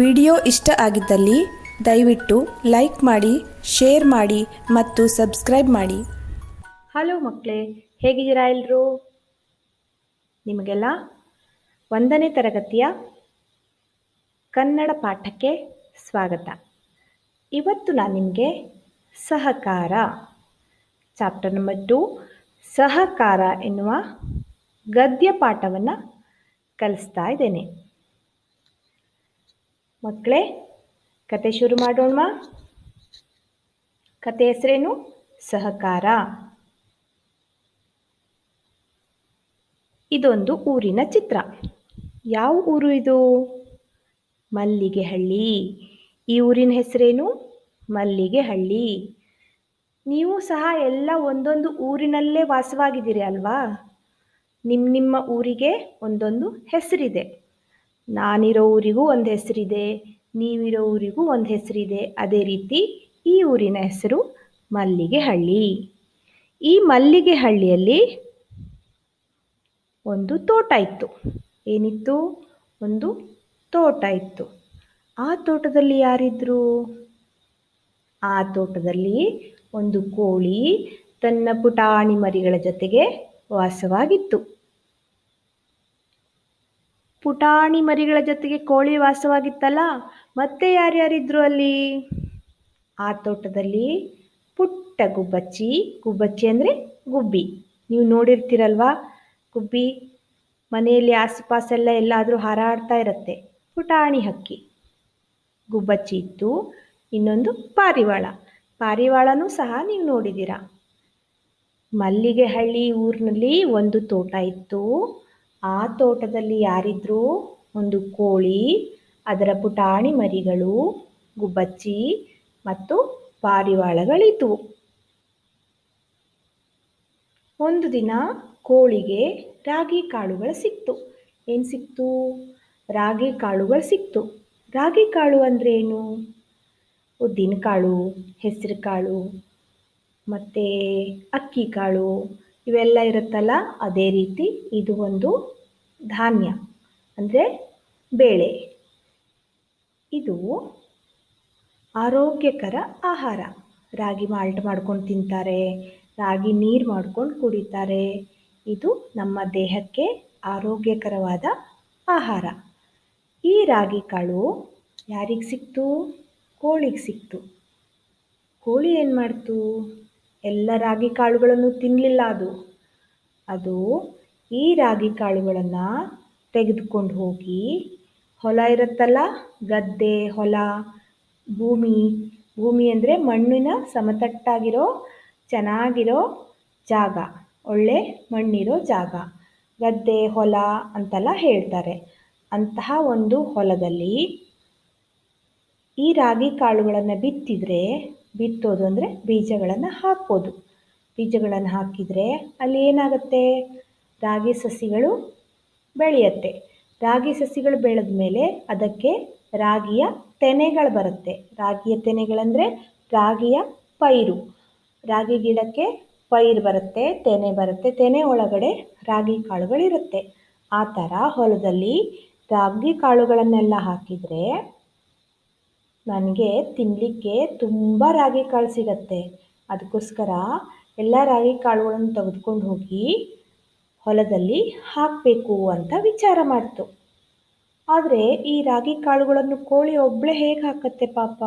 Video ಇಷ್ಟ ಆಗಿದ್ದಲ್ಲಿ ದಯವಿಟ್ಟು ಲೈಕ್ ಮಾಡಿ, ಶೇರ್ ಮಾಡಿ ಮತ್ತು ಸಬ್ಸ್ಕ್ರೈಬ್ ಮಾಡಿ. ಹಲೋ ಮಕ್ಕಳೇ, ಹೇಗಿದ್ದೀರಾ ಎಲ್ಲರೂ ನಿಮಗೆಲ್ಲ ಒಂದನೇ ತರಗತಿಯ ಕನ್ನಡ ಪಾಠಕ್ಕೆ ಸ್ವಾಗತ. ಇವತ್ತು ನಾನು ನಿಮಗೆ ಸಹಕಾರ, ಚಾಪ್ಟರ್ ನಂಬರ್ ಟು, ಸಹಕಾರ ಎನ್ನುವ ಗದ್ಯ ಪಾಠವನ್ನು ಕಲಿಸ್ತಾ ಇದ್ದೇನೆ. ಮಕ್ಕಳೇ, ಕತೆ ಶುರು ಮಾಡೋಣ ಕತೆ ಹೆಸರೇನು? ಸಹಕಾರ. ಇದೊಂದು ಊರಿನ ಚಿತ್ರ. ಯಾವ ಊರು ಇದು? ಮಲ್ಲಿಗೆಹಳ್ಳಿ. ಈ ಊರಿನ ಹೆಸರೇನು? ಮಲ್ಲಿಗೆಹಳ್ಳಿ. ನೀವು ಸಹ ಎಲ್ಲ ಒಂದೊಂದು ಊರಿನಲ್ಲೇ ವಾಸವಾಗಿದ್ದೀರಿ ಅಲ್ವಾ? ನಿಮ್ಮ ನಿಮ್ಮ ಊರಿಗೆ ಒಂದೊಂದು ಹೆಸರಿದೆ. ನಾನಿರೋ ಊರಿಗೂ ಒಂದು ಹೆಸರಿದೆ, ನೀವಿರೋ ಊರಿಗೂ ಒಂದು ಹೆಸರಿದೆ. ಅದೇ ರೀತಿ ಈ ಊರಿನ ಹೆಸರು ಮಲ್ಲಿಗೆಹಳ್ಳಿ. ಈ ಮಲ್ಲಿಗೆಹಳ್ಳಿಯಲ್ಲಿ ಒಂದು ತೋಟ ಇತ್ತು. ಏನಿತ್ತು? ಒಂದು ತೋಟ ಇತ್ತು. ಆ ತೋಟದಲ್ಲಿ ಯಾರಿದ್ರು? ಆ ತೋಟದಲ್ಲಿ ಒಂದು ಕೋಳಿ, ತನ್ನ ಪುಟಾಣಿ ಮರಿಗಳ ಜೊತೆಗೆ ವಾಸವಾಗಿತ್ತು. ಪುಟಾಣಿ ಮರಿಗಳ ಜೊತೆಗೆ ಕೋಳಿ ವಾಸವಾಗಿತ್ತಲ್ಲ, ಮತ್ತೆ ಯಾರ್ಯಾರಿದ್ರು ಅಲ್ಲಿ? ಆ ತೋಟದಲ್ಲಿ ಪುಟ್ಟ ಗುಬ್ಬಚ್ಚಿ ಗುಬ್ಬಚ್ಚಿ ಅಂದರೆ ಗುಬ್ಬಿ. ನೀವು ನೋಡಿರ್ತೀರಲ್ವಾ? ಗುಬ್ಬಿ ಮನೆಯಲ್ಲಿ ಆಸುಪಾಸೆಲ್ಲ ಎಲ್ಲಾದರೂ ಹಾರಾಡ್ತಾ ಇರುತ್ತೆ. ಪುಟಾಣಿ ಹಕ್ಕಿ. ಗುಬ್ಬಚ್ಚಿ ಇತ್ತು, ಇನ್ನೊಂದು ಪಾರಿವಾಳ. ಪಾರಿವಾಳನೂ ಸಹ ನೀವು ನೋಡಿದ್ದೀರಾ. ಮಲ್ಲಿಗೆಹಳ್ಳಿ ಊರಿನಲ್ಲಿ ಒಂದು ತೋಟ ಇತ್ತು. ಆ ತೋಟದಲ್ಲಿ ಯಾರಿದ್ರೂ ಒಂದು ಕೋಳಿ, ಅದರ ಪುಟಾಣಿ ಮರಿಗಳು, ಗುಬ್ಬಚ್ಚಿ ಮತ್ತು ಪಾರಿವಾಳಗಳಿದ್ವು. ಒಂದು ದಿನ ಕೋಳಿಗೆ ರಾಗಿ ಕಾಳುಗಳು ಸಿಕ್ತು. ಏನು ಸಿಕ್ತು? ರಾಗಿ ಕಾಳುಗಳು ಸಿಕ್ತು. ರಾಗಿ ಕಾಳು ಅಂದರೆ ಏನು? ಉದ್ದಿನ ಕಾಳು, ಹೆಸರು ಕಾಳು, ಮತ್ತು ಅಕ್ಕಿ ಕಾಳು, ಇವೆಲ್ಲ ಇರುತ್ತಲ್ಲ, ಅದೇ ರೀತಿ ಇದು ಒಂದು ಧಾನ್ಯ ಅಂದರೆ ಬೇಳೆ. ಇದು ಆರೋಗ್ಯಕರ ಆಹಾರ. ರಾಗಿ ಮಾಲ್ಟ್ ಮಾಡ್ಕೊಂಡು ತಿಂತಾರೆ, ರಾಗಿ ನೀರು ಮಾಡ್ಕೊಂಡು ಕುಡಿತಾರೆ. ಇದು ನಮ್ಮ ದೇಹಕ್ಕೆ ಆರೋಗ್ಯಕರವಾದ ಆಹಾರ. ಈ ರಾಗಿ ಕಾಳು ಯಾರಿಗೆ ಸಿಕ್ತು? ಕೋಳಿಗೆ ಸಿಕ್ತು. ಕೋಳಿ ಏನು ಮಾಡ್ತು? ಎಲ್ಲ ರಾಗಿ ಕಾಳುಗಳನ್ನು ತಿನ್ನಲಿಲ್ಲ ಅದು. ಅದು ಈ ರಾಗಿ ಕಾಳುಗಳನ್ನು ತೆಗೆದುಕೊಂಡು ಹೋಗಿ ಹೊಲ ಇರುತ್ತಲ್ಲ ಗದ್ದೆ, ಹೊಲ, ಭೂಮಿ. ಭೂಮಿ ಅಂದರೆ ಮಣ್ಣಿನ ಸಮತಟ್ಟಾಗಿರೋ, ಚೆನ್ನಾಗಿರೋ ಜಾಗ. ಒಳ್ಳೆ ಮಣ್ಣಿರೋ ಜಾಗ. ಗದ್ದೆ, ಹೊಲ ಅಂತೆಲ್ಲ ಹೇಳ್ತಾರೆ. ಅಂತಹ ಒಂದು ಹೊಲದಲ್ಲಿ ಈ ರಾಗಿ ಕಾಳುಗಳನ್ನು ಬಿತ್ತಿದರೆ, ಬಿತ್ತೋದು ಅಂದರೆ ಬೀಜಗಳನ್ನು ಹಾಕ್ಬೋದು. ಬೀಜಗಳನ್ನು ಹಾಕಿದರೆ ಅಲ್ಲಿ ಏನಾಗುತ್ತೆ? ರಾಗಿ ಸಸಿಗಳು ಬೆಳೆಯುತ್ತೆ. ರಾಗಿ ಸಸಿಗಳು ಬೆಳೆದ ಮೇಲೆ ಅದಕ್ಕೆ ರಾಗಿಯ ತೆನೆಗಳು ಬರುತ್ತೆ. ರಾಗಿಯ ತೆನೆಗಳಂದರೆ ರಾಗಿಯ ಪೈರು. ರಾಗಿ ಗಿಡಕ್ಕೆ ಪೈರು ಬರುತ್ತೆ, ತೆನೆ ಬರುತ್ತೆ, ತೆನೆ ಒಳಗಡೆ ರಾಗಿ ಕಾಳುಗಳಿರುತ್ತೆ ಆ ಥರ ಹೊಲದಲ್ಲಿ ರಾಗಿ ಕಾಳುಗಳನ್ನೆಲ್ಲ ಹಾಕಿದರೆ ನನಗೆ ತಿನ್ನಲಿಕ್ಕೆ ತುಂಬ ರಾಗಿ ಕಾಳು ಸಿಗತ್ತೆ. ಅದಕ್ಕೋಸ್ಕರ ಎಲ್ಲ ರಾಗಿ ಕಾಳುಗಳನ್ನು ತೆಗೆದುಕೊಂಡು ಹೋಗಿ ಹೊಲದಲ್ಲಿ ಹಾಕಬೇಕು ಅಂತ ವಿಚಾರ ಮಾಡ್ತು. ಆದರೆ ಈ ರಾಗಿ ಕಾಳುಗಳನ್ನು ಕೋಳಿ ಒಬ್ಬಳೇ ಹೇಗೆ ಹಾಕತ್ತೆ ಪಾಪ?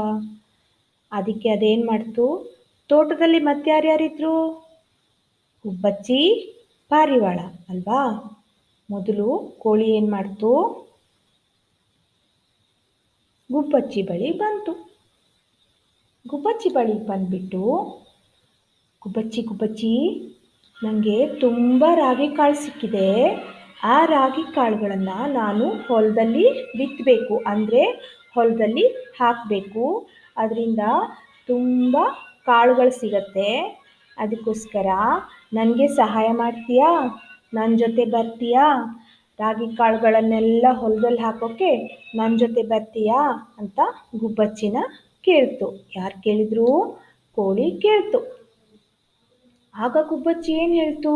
ಅದಕ್ಕೆ ಅದೇನು ಮಾಡ್ತು? ತೋಟದಲ್ಲಿ ಮತ್ತೆ ಯಾರ್ಯಾರಿದ್ರು ಗುಬ್ಬಚ್ಚಿ ಪಾರಿವಾಳ, ಅಲ್ವಾ? ಮೊದಲು ಕೋಳಿ ಏನು ಮಾಡ್ತು? ಗುಬ್ಬಚ್ಚಿ ಬಳಿ ಬಂತು. ಗುಬ್ಬಚ್ಚಿ ಬಳಿ ಬಂದುಬಿಟ್ಟು ಗುಬ್ಬಚ್ಚಿ ಗುಬ್ಬಚ್ಚಿ ನನಗೆ ತುಂಬ ರಾಗಿ ಕಾಳು ಸಿಕ್ಕಿದೆ. ಆ ರಾಗಿ ಕಾಳುಗಳನ್ನು ನಾನು ಹೊಲದಲ್ಲಿ ಬಿತ್ತಬೇಕು ಅಂದರೆ ಹೊಲದಲ್ಲಿ ಹಾಕಬೇಕು. ಅದರಿಂದ ತುಂಬ ಕಾಳುಗಳು ಸಿಗತ್ತೆ. ಅದಕ್ಕೋಸ್ಕರ ನನಗೆ ಸಹಾಯ ಮಾಡ್ತೀಯಾ? ನನ್ನ ಜೊತೆ ಬರ್ತೀಯಾ? ರಾಗಿ ಕಾಳುಗಳನ್ನೆಲ್ಲ ಹೊಲದಲ್ಲಿ ಹಾಕೋಕ್ಕೆ ನನ್ನ ಜೊತೆ ಬರ್ತೀಯಾ? ಅಂತ ಗುಬ್ಬಚ್ಚಿನ ಕೇಳ್ತು. ಯಾರು ಕೇಳಿದ್ರು? ಕೋಳಿ ಕೇಳ್ತು. ಆಗ ಗುಬ್ಬಚ್ಚಿ ಏನು ಹೇಳ್ತು?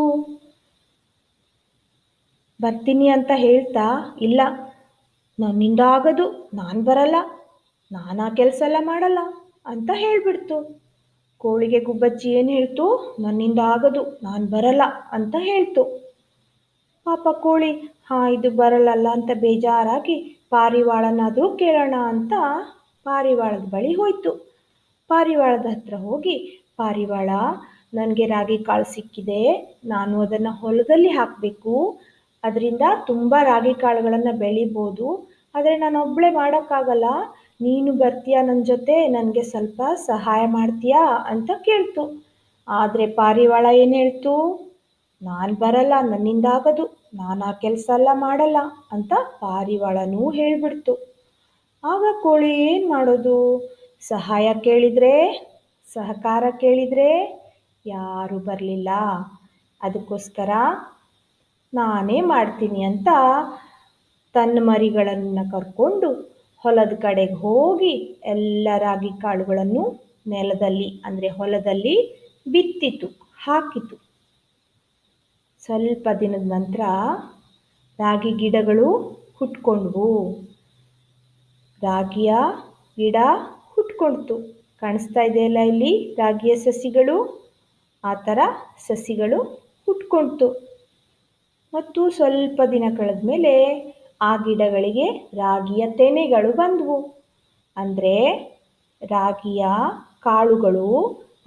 ಬರ್ತೀನಿ ಅಂತ ಹೇಳ್ತಾ, ಇಲ್ಲ ನನ್ನಿಂದ ಆಗದು ನಾನು ಬರಲ್ಲ, ನಾನು ಆ ಕೆಲಸ ಎಲ್ಲ ಮಾಡಲ್ಲ ಅಂತ ಹೇಳಿಬಿಡ್ತು. ಕೋಳಿಗೆ ಗುಬ್ಬಚ್ಚಿ ಏನು ಹೇಳ್ತು? ನನ್ನಿಂದ ಆಗದು ನಾನು ಬರಲ್ಲ ಅಂತ ಹೇಳ್ತು. ಪಾಪ ಕೋಳಿ, ಹಾಂ, ಇದು ಬರಲ್ಲಲ್ಲ ಅಂತ ಬೇಜಾರಾಗಿ ಪಾರಿವಾಳನಾದರೂ ಕೇಳೋಣ ಅಂತ ಪಾರಿವಾಳದ ಬಳಿ ಹೋಯ್ತು. ಪಾರಿವಾಳದ ಹತ್ರ ಹೋಗಿ, ಪಾರಿವಾಳ ನನಗೆ ರಾಗಿ ಕಾಳು ಸಿಕ್ಕಿದೆ, ನಾನು ಅದನ್ನು ಹೊಲದಲ್ಲಿ ಹಾಕಬೇಕು. ಅದರಿಂದ ತುಂಬ ರಾಗಿ ಕಾಳುಗಳನ್ನು ಬೆಳಿಬೋದು. ಆದರೆ ನಾನು ಒಬ್ಬಳೆ ಮಾಡೋಕ್ಕಾಗಲ್ಲ. ನೀನು ಬರ್ತೀಯಾ ನನ್ನ ಜೊತೆ? ನನಗೆ ಸ್ವಲ್ಪ ಸಹಾಯ ಮಾಡ್ತೀಯಾ? ಅಂತ ಕೇಳ್ತು. ಆದರೆ ಪಾರಿವಾಳ ಏನು ಹೇಳ್ತು? ನಾನು ಬರಲ್ಲ, ನನ್ನಿಂದ ಆಗೋದು. ನಾನು ಆ ಕೆಲಸ ಎಲ್ಲ ಮಾಡಲ್ಲ ಅಂತ ಪಾರಿವಾಳನೂ ಹೇಳಿಬಿಡ್ತು. ಆಗ ಕೋಳಿ ಏನು ಮಾಡೋದು? ಸಹಾಯ ಕೇಳಿದರೆ? ಸಹಕಾರ ಕೇಳಿದರೆ? ಯಾರೂ ಬರಲಿಲ್ಲ. ಅದಕ್ಕೋಸ್ಕರ ನಾನೇ ಮಾಡ್ತೀನಿ ಅಂತ ತನ್ನ ಮರಿಗಳನ್ನು ಕರ್ಕೊಂಡು ಹೊಲದ ಕಡೆಗೆ ಹೋಗಿ ಎಲ್ಲ ರಾಗಿ ಕಾಳುಗಳನ್ನು ನೆಲದಲ್ಲಿ, ಅಂದರೆ ಹೊಲದಲ್ಲಿ ಬಿತ್ತಿತು, ಹಾಕಿತು. ಸ್ವಲ್ಪ ದಿನದ ನಂತರ ರಾಗಿ ಗಿಡಗಳು ಹುಟ್ಕೊಂಡ್ವು. ರಾಗಿಯ ಗಿಡ ಹುಟ್ಕೊಳ್ತು ಕಾಣಿಸ್ತಾ ಇದೆಯಲ್ಲ ಇಲ್ಲಿ ರಾಗಿಯ ಸಸಿಗಳು? ಆ ಥರ ಸಸಿಗಳು ಹುಟ್ಕೊಳ್ತು ಮತ್ತು ಸ್ವಲ್ಪ ದಿನ ಕಳೆದ ಮೇಲೆ ಆ ಗಿಡಗಳಿಗೆ ರಾಗಿಯ ತೆನೆಗಳು ಬಂದವು. ಅಂದರೆ ರಾಗಿಯ ಕಾಳುಗಳು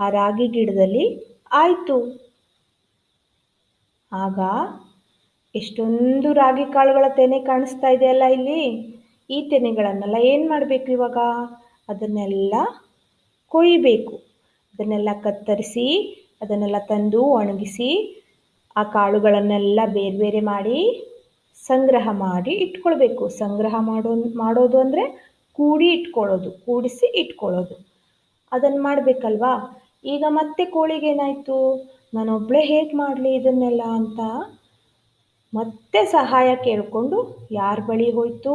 ಆ ರಾಗಿ ಗಿಡದಲ್ಲಿ ಆಯಿತು. ಆಗ ಎಷ್ಟೊಂದು ರಾಗಿ ಕಾಳುಗಳ ತೆನೆ ಕಾಣಿಸ್ತಾ ಇದೆಯಲ್ಲ ಇಲ್ಲಿ. ಈ ತೆನೆಗಳನ್ನೆಲ್ಲ ಏನು ಮಾಡಬೇಕು ಇವಾಗ? ಅದನ್ನೆಲ್ಲ ಕೊಯ್ಯಬೇಕು ಅದನ್ನೆಲ್ಲ ಕತ್ತರಿಸಿ ಅದನ್ನೆಲ್ಲ ತಂದು ಒಣಗಿಸಿ ಆ ಕಾಳುಗಳನ್ನೆಲ್ಲ ಬೇರೆ ಬೇರೆ ಮಾಡಿ ಸಂಗ್ರಹ ಮಾಡಿ ಇಟ್ಕೊಳ್ಬೇಕು. ಸಂಗ್ರಹ ಮಾಡೋ, ಮಾಡೋದು ಅಂದರೆ ಕೂಡಿ ಇಟ್ಕೊಳ್ಳೋದು, ಕೂಡಿಸಿ ಇಟ್ಕೊಳ್ಳೋದು. ಅದನ್ನು ಮಾಡಬೇಕಲ್ವಾ? ಈಗ ಮತ್ತೆ ಕೋಳಿಗೆ ಏನಾಯಿತು? ನಾನೊಬ್ಬಳೇ ಹೇಗೆ ಮಾಡಲಿ ಇದನ್ನೆಲ್ಲ ಅಂತ ಮತ್ತೆ ಸಹಾಯ ಕೇಳಿಕೊಂಡು ಯಾರ ಬಳಿ ಹೋಯಿತು?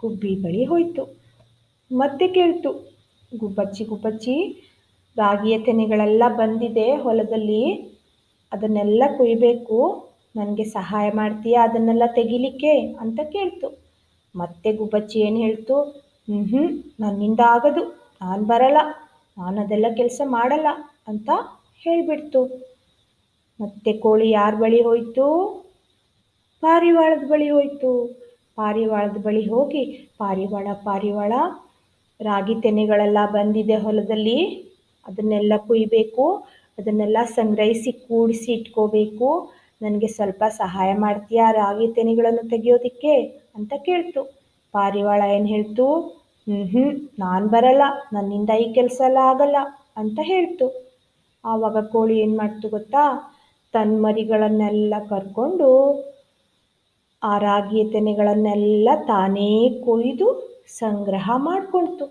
ಗುಬ್ಬಿ ಬಳಿ ಹೋಯಿತು. ಮತ್ತೆ ಕೇಳ್ತು. ಗುಬ್ಬಚ್ಚಿ ಗುಬ್ಬಚ್ಚಿ ರಾಗಿಯ ತೆನೆಗಳೆಲ್ಲ ಬಂದಿದೆ ಹೊಲದಲ್ಲಿ. ಅದನ್ನೆಲ್ಲ ಕೊಯ್ಬೇಕು. ನನಗೆ ಸಹಾಯ ಮಾಡ್ತೀಯಾ ಅದನ್ನೆಲ್ಲ ತೆಗಿಲಿಕ್ಕೆ ಅಂತ ಕೇಳ್ತು. ಮತ್ತೆ ಗುಬ್ಬಚ್ಚಿ ಏನು ಹೇಳ್ತು? ಹ್ಞೂ ನನ್ನಿಂದ ಆಗದು. ನಾನು ಬರಲ್ಲ. ನಾನು ಅದೆಲ್ಲ ಕೆಲಸ ಮಾಡಲ್ಲ ಅಂತ ಹೇಳಿಬಿಡ್ತು. ಮತ್ತೆ ಕೋಳಿ ಯಾರ ಬಳಿ ಹೋಯಿತು? ಪಾರಿವಾಳದ ಬಳಿ ಹೋಯಿತು. ಪಾರಿವಾಳದ ಬಳಿ ಹೋಗಿ ಪಾರಿವಾಳ ಪಾರಿವಾಳ ರಾಗಿ ತೆನೆಗಳೆಲ್ಲ ಬಂದಿದೆ ಹೊಲದಲ್ಲಿ. ಅದನ್ನೆಲ್ಲ ಕುಯ್ಬೇಕು, ಅದನ್ನೆಲ್ಲ ಸಂಗ್ರಹಿಸಿ ಕೂಡಿಸಿ ಇಟ್ಕೋಬೇಕು. ನನಗೆ ಸ್ವಲ್ಪ ಸಹಾಯ ಮಾಡ್ತೀಯಾ ರಾಗಿ ತೆನೆಗಳನ್ನು ತೆಗೆಯೋದಕ್ಕೆ ಅಂತ ಕೇಳ್ತು. ಪಾರಿವಾಳ ಏನು ಹೇಳ್ತು? ಹ್ಞೂ ನಾನು ಬರಲ್ಲ, ನನ್ನಿಂದ ಈ ಕೆಲಸ ಎಲ್ಲ ಆಗಲ್ಲ ಅಂತ ಹೇಳ್ತು. ಆವಾಗ ಕೋಳಿ ಏನು ಮಾಡ್ತು ಗೊತ್ತಾ? ತನ್ನ ಮರಿಗಳನ್ನೆಲ್ಲ ಕರ್ಕೊಂಡು ಆ ರಾಗಿಯ ತೆನೆಗಳನ್ನೆಲ್ಲ ತಾನೇ ಕೊಯ್ದು ಸಂಗ್ರಹ ಮಾಡಿಕೊಳ್ತು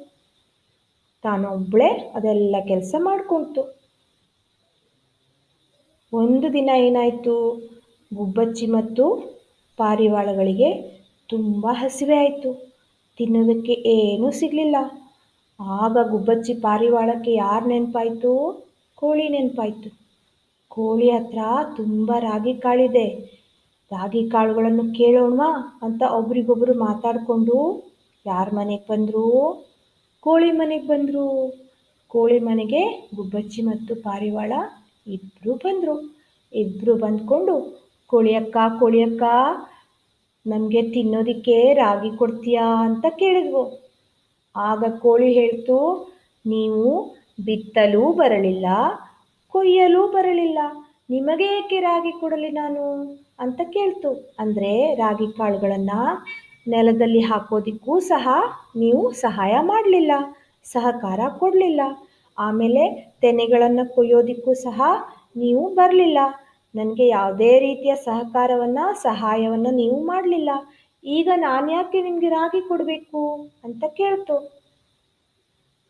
ತಾನೊಬ್ಬಳೇ ಅದೆಲ್ಲ ಕೆಲಸ ಮಾಡಿಕೊಳ್ತು ಒಂದು ದಿನ ಏನಾಯಿತು? ಗುಬ್ಬಚ್ಚಿ ಮತ್ತು ಪಾರಿವಾಳಗಳಿಗೆ ತುಂಬ ಹಸಿವೆ ಆಯಿತು. ತಿನ್ನೋದಕ್ಕೆ ಏನೂ ಸಿಗಲಿಲ್ಲ. ಆಗ ಗುಬ್ಬಚ್ಚಿ ಪಾರಿವಾಳಕ್ಕೆ ಯಾರು ನೆನಪಾಯಿತು? ಕೋಳಿ ನೆನಪಾಯಿತು. ಕೋಳಿ ಹತ್ರ ತುಂಬ ರಾಗಿ ಕಾಳಿದೆ. ರಾಗಿ ಕಾಳುಗಳನ್ನು ಕೇಳೋಣವಾ ಅಂತ ಒಬ್ರಿಗೊಬ್ರು ಮಾತಾಡಿಕೊಂಡು ಯಾರ ಮನೆಗೆ ಬಂದರು? ಕೋಳಿ ಮನೆಗೆ ಬಂದರು. ಕೋಳಿ ಮನೆಗೆ ಗುಬ್ಬಚ್ಚಿ ಮತ್ತು ಪಾರಿವಾಳ ಇಬ್ಬರು ಬಂದರು. ಇಬ್ಬರು ಬಂದ್ಕೊಂಡು, ಕೋಳಿಯಕ್ಕ ಕೋಳಿಯಕ್ಕ, ನಮಗೆ ತಿನ್ನೋದಕ್ಕೆ ರಾಗಿ ಕೊಡ್ತೀಯಾ? ಅಂತ ಕೇಳಿದ್ವು. ಆಗ ಕೋಳಿ ಹೇಳ್ತು, ನೀವು ಬಿತ್ತಲೂ ಬರಲಿಲ್ಲ, ಕೊಯ್ಯಲೂ ಬರಲಿಲ್ಲ ನಿಮಗೆ ಏಕೆ ರಾಗಿ ಕೊಡಲಿ ನಾನು? ಅಂತ ಕೇಳ್ತು. ಅಂದರೆ ರಾಗಿ ಕಾಳುಗಳನ್ನು ನೆಲದಲ್ಲಿ ಹಾಕೋದಿಕ್ಕೂ ಸಹ ನೀವು ಸಹಾಯ ಮಾಡಲಿಲ್ಲ, ಸಹಕಾರ ಕೊಡಲಿಲ್ಲ. ಆಮೇಲೆ ತೆನೆಗಳನ್ನು ಕೊಯ್ಯೋದಕ್ಕೂ ಸಹ ನೀವು ಬರಲಿಲ್ಲ. ನನಗೆ ಯಾವುದೇ ರೀತಿಯ ಸಹಕಾರವನ್ನು, ಸಹಾಯವನ್ನು ನೀವು ಮಾಡಲಿಲ್ಲ. ಈಗ ನಾನು ಯಾಕೆ ನಿಮಗೆ ರಾಗಿ ಕೊಡಬೇಕು ಅಂತ ಕೇಳ್ತು.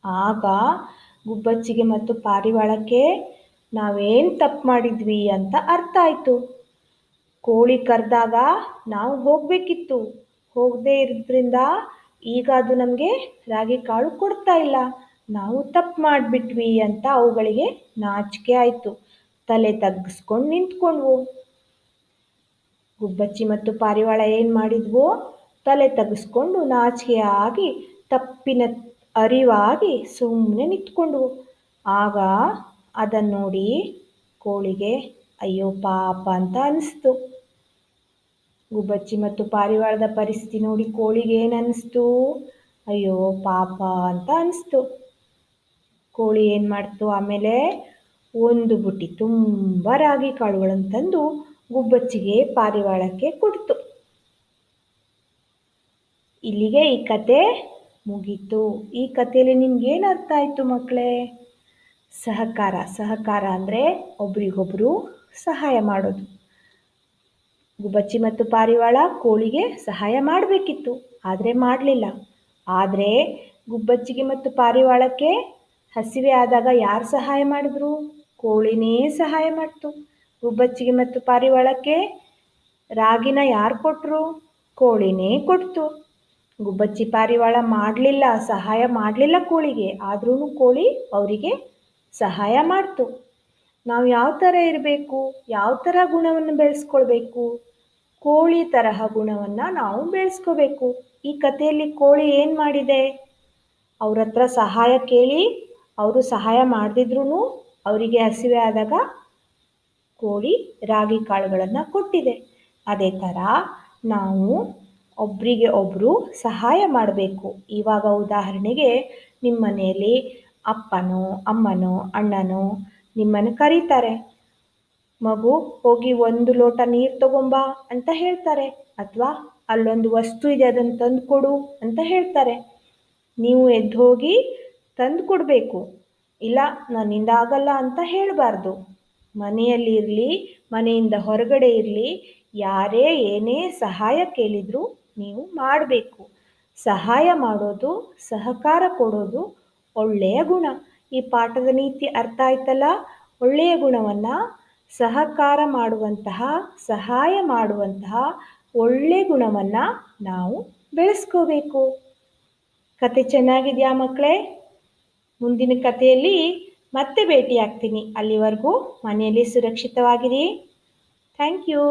ಆಗ ಗುಬ್ಬಚ್ಚಿಗೆ ಮತ್ತು ಪಾರಿವಾಳಕ್ಕೆ ನಾವೇನು ತಪ್ಪು ಮಾಡಿದ್ವಿ ಅಂತ ಅರ್ಥ ಆಯಿತು. ಕೋಳಿ ಕರೆದಾಗ ನಾವು ಹೋಗಬೇಕಿತ್ತು. ಹೋಗದೇ ಇರೋದ್ರಿಂದ ಈಗ ಅದು ನಮಗೆ ರಾಗಿ ಕಾಳು ಕೊಡ್ತಾ ಇಲ್ಲ. ನಾವು ತಪ್ಪು ಮಾಡಿಬಿಟ್ವಿ ಅಂತ ಅವುಗಳಿಗೆ ನಾಚಿಕೆ ಆಯಿತು. ತಲೆ ತಗ್ಗಿಸ್ಕೊಂಡು ನಿಂತ್ಕೊಂಡ್ವು. ಗುಬ್ಬಚ್ಚಿ ಮತ್ತು ಪಾರಿವಾಳ ಏನು ಮಾಡಿದ್ವು? ತಲೆ ತಗ್ಗಿಸ್ಕೊಂಡು ಆಗಿ ತಪ್ಪಿನ ಅರಿವಾಗಿ ಸುಮ್ಮನೆ ನಿಂತ್ಕೊಂಡ್ವು. ಆಗ ಅದನ್ನು ನೋಡಿ ಕೋಳಿಗೆ, ಅಯ್ಯೋ ಪಾಪ ಅಂತ ಅನಿಸ್ತು. ಗುಬ್ಬಚ್ಚಿ ಮತ್ತು ಪಾರಿವಾಳದ ಪರಿಸ್ಥಿತಿ ನೋಡಿ ಕೋಳಿಗೆ ಏನು ಅಯ್ಯೋ, ಪಾಪ ಅಂತ ಅನ್ನಿಸ್ತು ಕೋಳಿ ಏನು ಮಾಡ್ತು? ಆಮೇಲೆ ಒಂದು ಬುಟ್ಟಿ ತುಂಬ ರಾಗಿ ಕಾಳುಗಳನ್ನು ತಂದು ಗುಬ್ಬಚ್ಚಿಗೆ ಪಾರಿವಾಳಕ್ಕೆ ಕೊಡ್ತು. ಇಲ್ಲಿಗೆ ಈ ಕತೆ ಮುಗೀತು. ಈ ಕಥೆಯಲ್ಲಿ ಏನು ಅರ್ಥ ಆಯಿತು ಮಕ್ಕಳೇ ಸಹಕಾರ. ಸಹಕಾರ ಅಂದರೆ ಒಬ್ರಿಗೊಬ್ರು ಸಹಾಯ ಮಾಡೋದು. ಗುಬ್ಬಚ್ಚಿ ಮತ್ತು ಪಾರಿವಾಳ ಕೋಳಿಗೆ ಸಹಾಯ ಮಾಡಬೇಕಿತ್ತು, ಆದರೆ ಮಾಡಲಿಲ್ಲ. ಆದರೆ ಗುಬ್ಬಚ್ಚಿಗೆ ಮತ್ತು ಪಾರಿವಾಳಕ್ಕೆ ಹಸಿವೆ ಆದಾಗ ಯಾರು ಸಹಾಯ ಮಾಡಿದ್ರು? ಕೋಳಿನೇ ಸಹಾಯ ಮಾಡ್ತು. ಗುಬ್ಬಚ್ಚಿಗೆ ಮತ್ತು ಪಾರಿವಾಳಕ್ಕೆ ರಾಗಿನ ಯಾರು ಕೊಟ್ಟರು ಕೋಳಿನೇ ಕೊಡ್ತು ಗುಬ್ಬಚ್ಚಿ ಪಾರಿವಾಳ ಮಾಡಲಿಲ್ಲ, ಸಹಾಯ ಮಾಡಲಿಲ್ಲ ಕೋಳಿಗೆ. ಆದ್ರೂ ಕೋಳಿ ಅವರಿಗೆ ಸಹಾಯ ಮಾಡ್ತು. ನಾವು ಯಾವ ಥರ ಇರಬೇಕು, ಯಾವ ಥರ ಗುಣವನ್ನು ಬೆಳೆಸ್ಕೊಳ್ಬೇಕು, ಕೋಳಿ ತರಹ ಗುಣವನ್ನು ನಾವು ಬೆಳೆಸ್ಕೋಬೇಕು. ಈ ಕಥೆಯಲ್ಲಿ ಕೋಳಿ ಏನು ಮಾಡಿದೆ? ಅವ್ರ ಹತ್ರ ಸಹಾಯ ಕೇಳಿ, ಅವರು ಸಹಾಯ ಮಾಡದಿದ್ರೂ ಅವರಿಗೆ ಹಸಿವೆ ಆದಾಗ ಕೋಳಿ ರಾಗಿ ಕಾಳುಗಳನ್ನು ಕೊಟ್ಟಿದೆ. ಅದೇ ಥರ ನಾವು ಒಬ್ಬರಿಗೆ ಒಬ್ಬರು ಸಹಾಯ ಮಾಡಬೇಕು. ಇವಾಗ ಉದಾಹರಣೆಗೆ ನಿಮ್ಮ ಮನೆಯಲ್ಲಿ ಅಪ್ಪನೋ, ಅಮ್ಮನೋ, ಅಣ್ಣನೋ ನಿಮ್ಮನ್ನು ಕರೀತಾರೆ. ಮಗು, ಹೋಗಿ ಒಂದು ಲೋಟ ನೀರು ತಗೊಂಬಾ ಅಂತ ಹೇಳ್ತಾರೆ. ಅಥವಾ ಅಲ್ಲೊಂದು ವಸ್ತು ಇದೆ, ಅದನ್ನು ತಂದು ಕೊಡು ಅಂತ ಹೇಳ್ತಾರೆ. ನೀವು ಎದ್ದು ಹೋಗಿ ತಂದು ಕೊಡಬೇಕು. ಇಲ್ಲ ನನ್ನಿಂದ ಆಗಲ್ಲ ಅಂತ ಹೇಳಬಾರ್ದು. ಮನೆಯಲ್ಲಿ ಇರಲಿ, ಮನೆಯಿಂದ ಹೊರಗಡೆ ಇರಲಿ, ಯಾರೇ ಏನೇ ಸಹಾಯ ಕೇಳಿದರೂ ನೀವು ಮಾಡಬೇಕು. ಸಹಾಯ ಮಾಡೋದು, ಸಹಕಾರ ಕೊಡೋದು ಒಳ್ಳೆಯ ಗುಣ. ಈ ಪಾಠದ ನೀತಿ ಅರ್ಥ ಆಯ್ತಲ್ಲ? ಒಳ್ಳೆಯ ಗುಣವನ್ನು ಸಹಕಾರ ಮಾಡುವಂತಹ, ಸಹಾಯ ಮಾಡುವಂತಹ ಒಳ್ಳೆಯ ಗುಣವನ್ನು ನಾವು ಬೆಳೆಸ್ಕೋಬೇಕು. ಕತೆ ಚೆನ್ನಾಗಿದೆಯಾ ಮಕ್ಕಳೇ ಮುಂದಿನ ಕಥೆಯಲ್ಲಿ ಮತ್ತೆ ಭೇಟಿಯಾಗ್ತೀನಿ. ಅಲ್ಲಿವರೆಗೂ ಮನೆಯಲ್ಲಿ ಸುರಕ್ಷಿತವಾಗಿರಿ. Thank you.